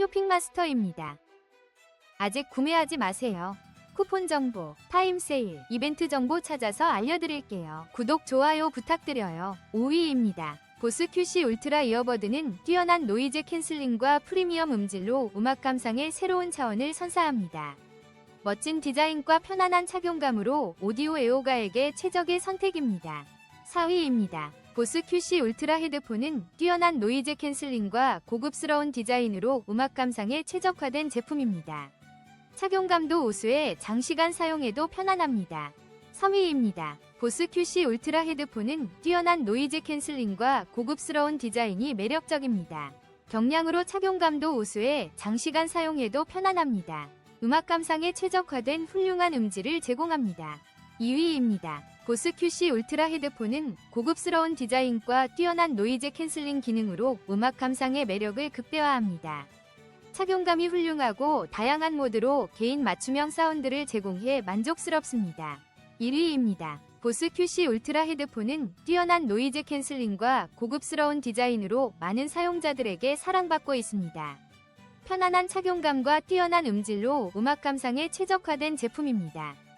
쇼핑마스터입니다. 아직 구매하지 마세요. 쿠폰 정보, 타임 세일, 이벤트 정보 찾아서 알려드릴게요. 구독, 좋아요 부탁드려요. 5위입니다. 보스 QC 울트라 이어버드는 뛰어난 노이즈 캔슬링과 프리미엄 음질로 음악 감상의 새로운 차원을 선사합니다. 멋진 디자인과 편안한 착용감으로 오디오 애호가에게 최적의 선택입니다. 4위입니다. 보스 QC 울트라 헤드폰은 뛰어난 노이즈 캔슬링과 고급스러운 디자인으로 음악 감상에 최적화된 제품입니다. 착용감도 우수해 장시간 사용해도 편안합니다. 3위입니다. 보스 QC 울트라 헤드폰은 뛰어난 노이즈 캔슬링과 고급스러운 디자인이 매력적입니다. 경량으로 착용감도 우수해 장시간 사용해도 편안합니다. 음악 감상에 최적화된 훌륭한 음질을 제공합니다. 2위입니다. 보스 QC 울트라 헤드폰은 고급스러운 디자인과 뛰어난 노이즈 캔슬링 기능으로 음악 감상의 매력을 극대화합니다. 착용감이 훌륭하고 다양한 모드로 개인 맞춤형 사운드를 제공해 만족스럽습니다. 1위입니다. 보스 QC 울트라 헤드폰은 뛰어난 노이즈 캔슬링과 고급스러운 디자인으로 많은 사용자들에게 사랑받고 있습니다. 편안한 착용감과 뛰어난 음질로 음악 감상에 최적화된 제품입니다.